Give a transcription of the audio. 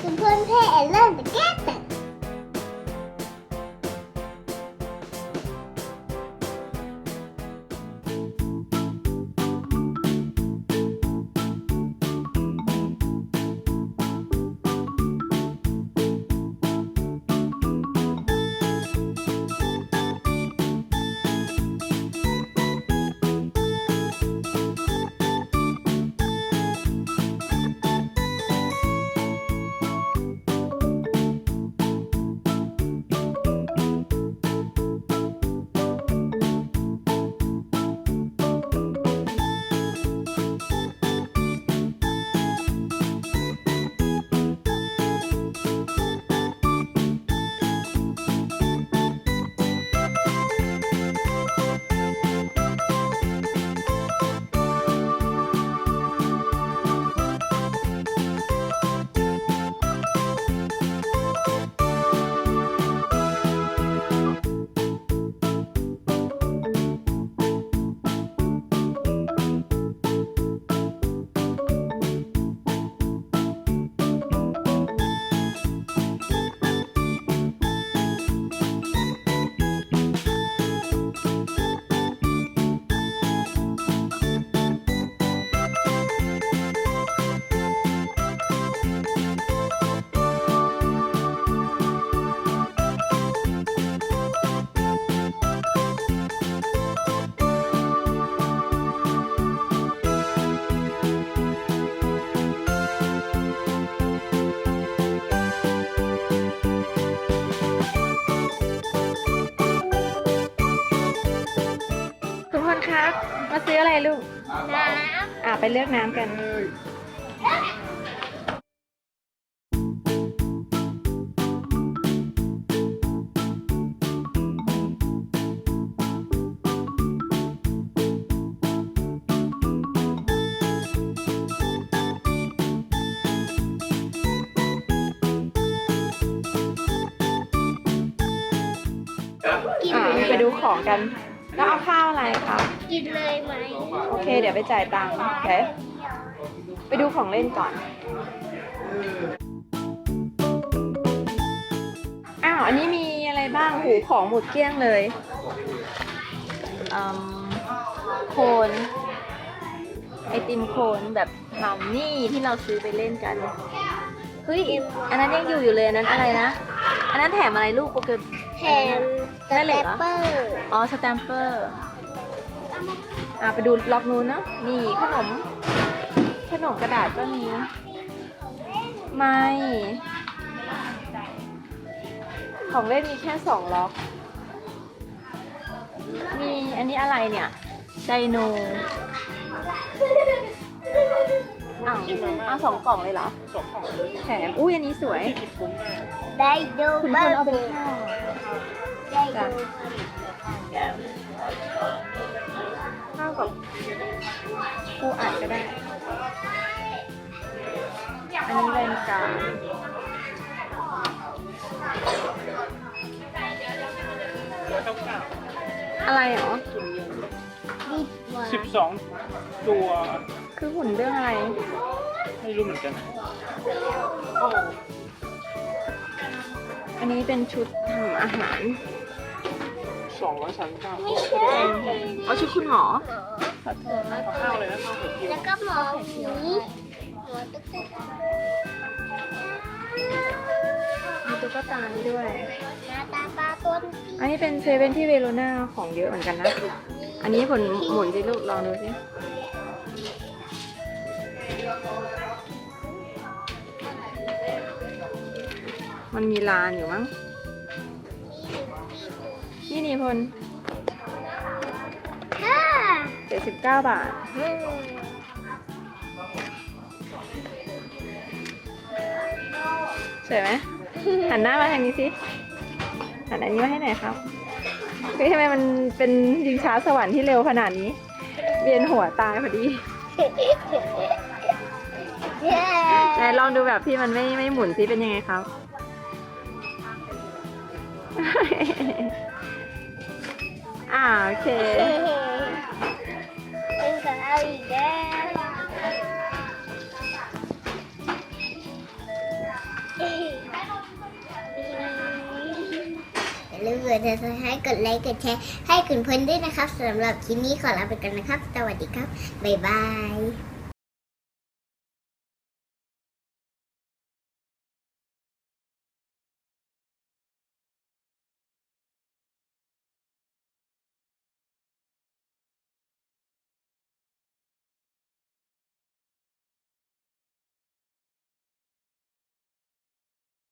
คุณเพื่อน เพ่เริ่มจะแก้แต่ทุกคนครับมาซื้ออะไรลูก น้อ่าไปเลือกน้ำกันำกินอ่าเลยไปดูของกัน แล้วเอาข้าวอะไรครับ กินเลยไหมโอเค เดี๋ยวไปจ่ายตังค์โอเค ไปดูของเล่นก่อน อ้าว อันนี้มีอะไรบ้าง หูของหมดเกลี้ยงเลยอืมโคน ไอติมโคนแบบมัมนี่ที่เราซื้อไปเล่นกัน เฮ้ย อันนั้นยังอยู่อยู่เลยอันนั้นอะไรนะ อันนั้นแถมอะไรลูกโปเกมแทน สได้เหรเตอปเปอร์อ๋อ สแตมเปอร์ อะไปดูล็อกนู้นเนอะนี่ขนม ขนมกระดาษก็มี ไม่ ของเล่นมีแค่สองล็อก มีอันนี้อะไรเนี่ย ไดโน อ้าวเอาสองกล่องเลยเหรอสองของแถมอุ้ยอันนี้สวยที่คุ้มมากได้ดูคุณเบคอนร์เอาไปข้าว ได้ดูข้าวกับปูอัดก็ได้ อันนี้เป็นการ้อยเก้าเก้าอะไรหรอดีกว่าสิบสองตัว คือหุ่นเรื่องอะไร ไม่รู้เหมือนกัน อันนี้เป็นชุดทำอาหาร สองร้อยสามสิบเก้าไม่ใช่เอาชุดคุณหมอเอาข้าวเลยนะข้าวเผือกเกี๊ยวแล้วก็หมอหมีหมอตุ๊กตามีตุ๊กตานี่ด้วย หน้าตาปลาตัวนี้อันนี้เป็นเซเว่นที่เวโรนาของเยอะเหมือนกันนะ อันนี้ผลหมุนสิลูกลองดูสิ มันมีลานอยู่มั้ง นี่นี่พลค่ะเจ็ดสิบเก้าบาทอืมสวยไหมหันหน้ามาทางนี้สิหันอันนี้มาให้หน่อยครับเฮ้ยทำไมมันเป็นยิงช้าสวรรค์ที่เร็วขนาดนี้ เวียนหัวตายพอดีเย้ไหนลองดูแบบที่มันไม่ไม่หมุนซิเป็นยังไงครับ อ่าโอเคเป็นสาวอีกแล้วลืมกดติดตามให้กดไลค์กดแชร์ให้คุณเพื่อนด้วยนะครับสำหรับคลิปนี้ขอลาไปกันนะครับ สวัสดีครับ บ๊ายบาย